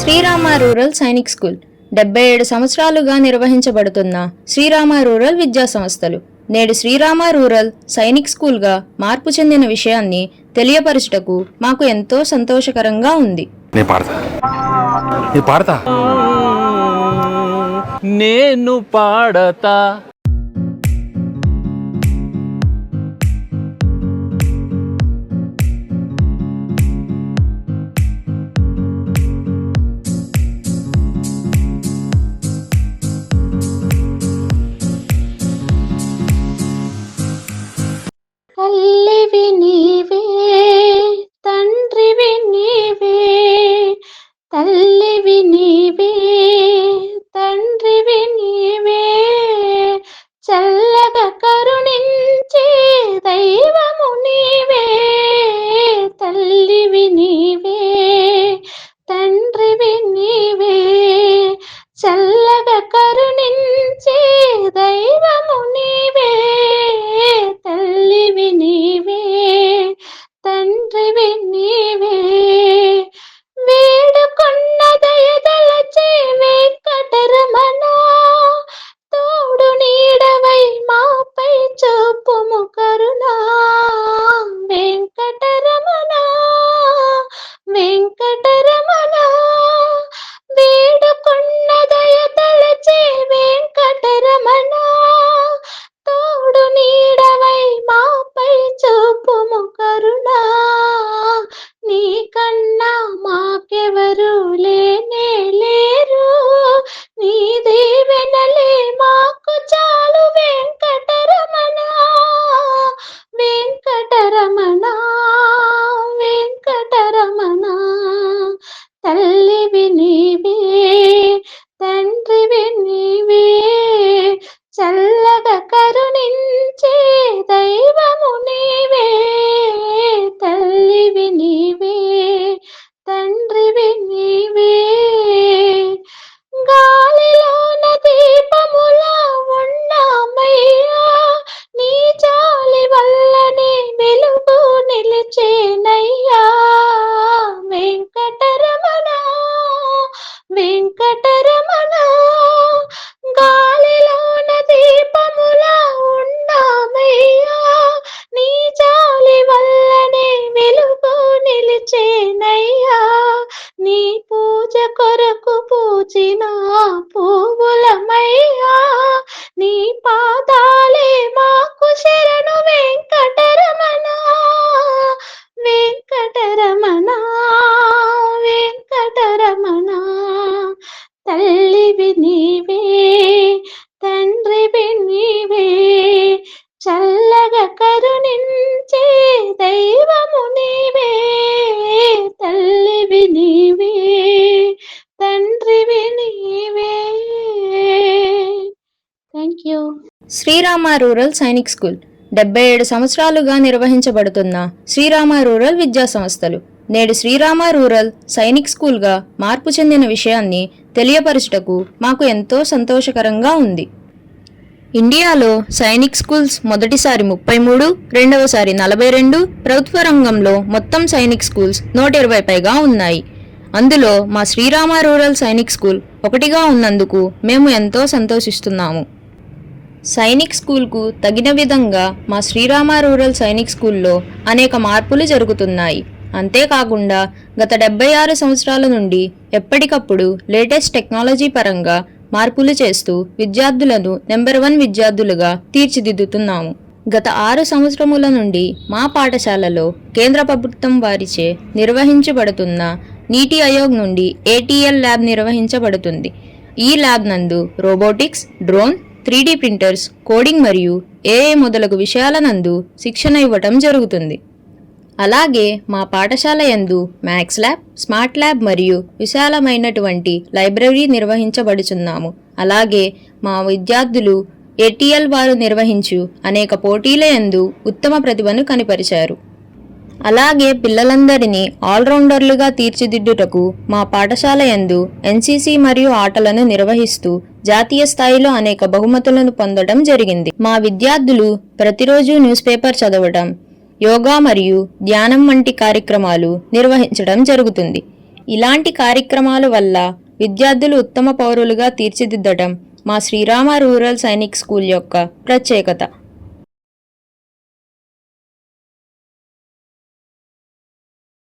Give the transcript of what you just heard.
Srirama rural Sainik school. డెబ్బై ఏడు సంవత్సరాలుగా నిర్వహించబడుతున్న శ్రీరామ రూరల్ విద్యా సంస్థలు. నేడు శ్రీరామ రూరల్ సైనిక్ స్కూల్గా మార్పు చెందిన విషయాన్ని తెలియపరచుటకు మాకు ఎంతో సంతోషకరంగా ఉంది. నేను పాడతా. నేను పూచిన పువ్వులమయ్యా శ్రీరామ రూరల్ సైనిక్ స్కూల్. డెబ్బై ఏడు సంవత్సరాలుగా నిర్వహించబడుతున్న శ్రీరామ రూరల్ విద్యా సంస్థలు. నేడు శ్రీరామ రూరల్ సైనిక్ స్కూల్గా మార్పు చెందిన విషయాన్ని తెలియపరచుటకు మాకు ఎంతో సంతోషకరంగా ఉంది. ఇండియాలో సైనిక్ స్కూల్స్ మొదటిసారి ముప్పై మూడు రెండవసారి నలభై రెండు ప్రభుత్వ రంగంలో మొత్తం సైనిక్ స్కూల్స్ నూట ఇరవై పైగా ఉన్నాయి. అందులో మా శ్రీరామ రూరల్ సైనిక్ స్కూల్ ఒకటిగా ఉన్నందుకు మేము ఎంతో సంతోషిస్తున్నాము. సైనిక్ స్కూల్కు తగిన విధంగా మా శ్రీరామ రూరల్ సైనిక్ స్కూల్లో అనేక మార్పులు జరుగుతున్నాయి. అంతేకాకుండా గత డెబ్బై ఆరు సంవత్సరాల నుండి ఎప్పటికప్పుడు లేటెస్ట్ టెక్నాలజీ పరంగా మార్పులు చేస్తూ విద్యార్థులను నెంబర్ వన్ విద్యార్థులుగా తీర్చిదిద్దుతున్నాము. గత ఆరు సంవత్సరముల నుండి మా పాఠశాలలో కేంద్ర ప్రభుత్వం వారిచే నిర్వహించబడుతున్న నీటి ఆయోగ్ నుండి ఏటీఎల్ ల్యాబ్ నిర్వహించబడుతుంది? ఈ ల్యాబ్ నందు robotics drone three printers coding మరియు ఏఏ మొదలగు విషయాల నందు శిక్షణ ఇవ్వటం జరుగుతుంది. అలాగే మా పాఠశాల యందు మ్యాథ్స్ ల్యాబ్ స్మార్ట్ ల్యాబ్ మరియు విశాలమైనటువంటి లైబ్రరీ నిర్వహించబడుచున్నాము. అలాగే మా విద్యార్థులు ఏటీఎల్ వారు నిర్వహించు అనేక పోటీల యందు ఉత్తమ ప్రతిభను కనిపరిచారు. అలాగే పిల్లలందరినీ ఆల్రౌండర్లుగా తీర్చిదిద్దుటకు మా పాఠశాల యందు ఎన్సీసీ మరియు ఆటలను నిర్వహిస్తూ జాతీయ స్థాయిలో అనేక బహుమతులను పొందడం జరిగింది. మా విద్యార్థులు ప్రతిరోజు న్యూస్ పేపర్ చదవడం యోగా మరియు ధ్యానం వంటి కార్యక్రమాలు నిర్వహించడం జరుగుతుంది. ఇలాంటి కార్యక్రమాల వల్ల విద్యార్థులు ఉత్తమ పౌరులుగా తీర్చిదిద్దడం మా శ్రీరామ రూరల్ సైనిక్ స్కూల్ యొక్క ప్రత్యేకత.